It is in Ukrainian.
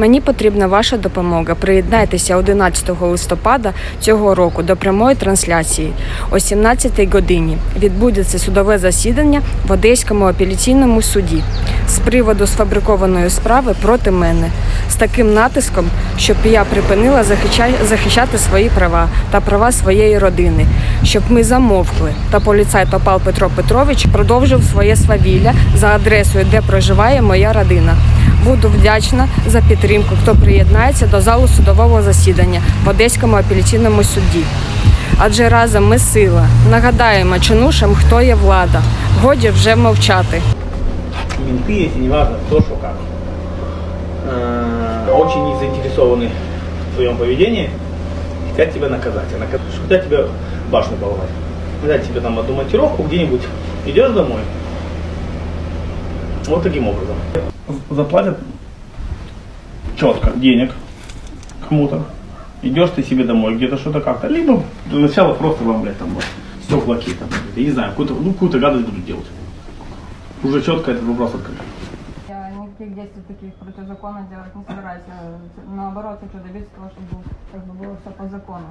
Мені потрібна ваша допомога. Приєднайтеся 11 листопада цього року до прямої трансляції о 17 годині. Відбудеться судове засідання в Одеському апеляційному суді з приводу сфабрикованої справи проти мене з таким натиском, щоб я припинила захищати свої права та права своєї родини, щоб ми замовкли. Та поліцай Топал Петро Петрович продовжив своє свавілля за адресою, де проживає моя родина. Буду вдячна за підтримку, хто приєднається до залу судового засідання в Одеському апеляційному суді. Адже разом ми сила. Нагадаємо чинушам, хто є влада. Годі вже мовчати. менты, если не важно, кто, что, как. Э, Очень не заинтересованы в твоем поведении, хотят тебя наказать. А наказ... Хотят тебе башню поломать. Дать тебе там одну монтировку где-нибудь, идешь домой. Вот таким образом. Заплатят четко денег кому-то. Идешь ты себе домой, где-то что-то как-то. Либо для начала просто вам, блядь, там вот, стекла какие-то. Я не знаю, какую-то, ну, какую-то гадость будут делать. Уже четко этот вопрос открыт. Я никаких действий таких против закона делать не собираюсь. Наоборот, хочу добиться того, чтобы как бы было все по закону.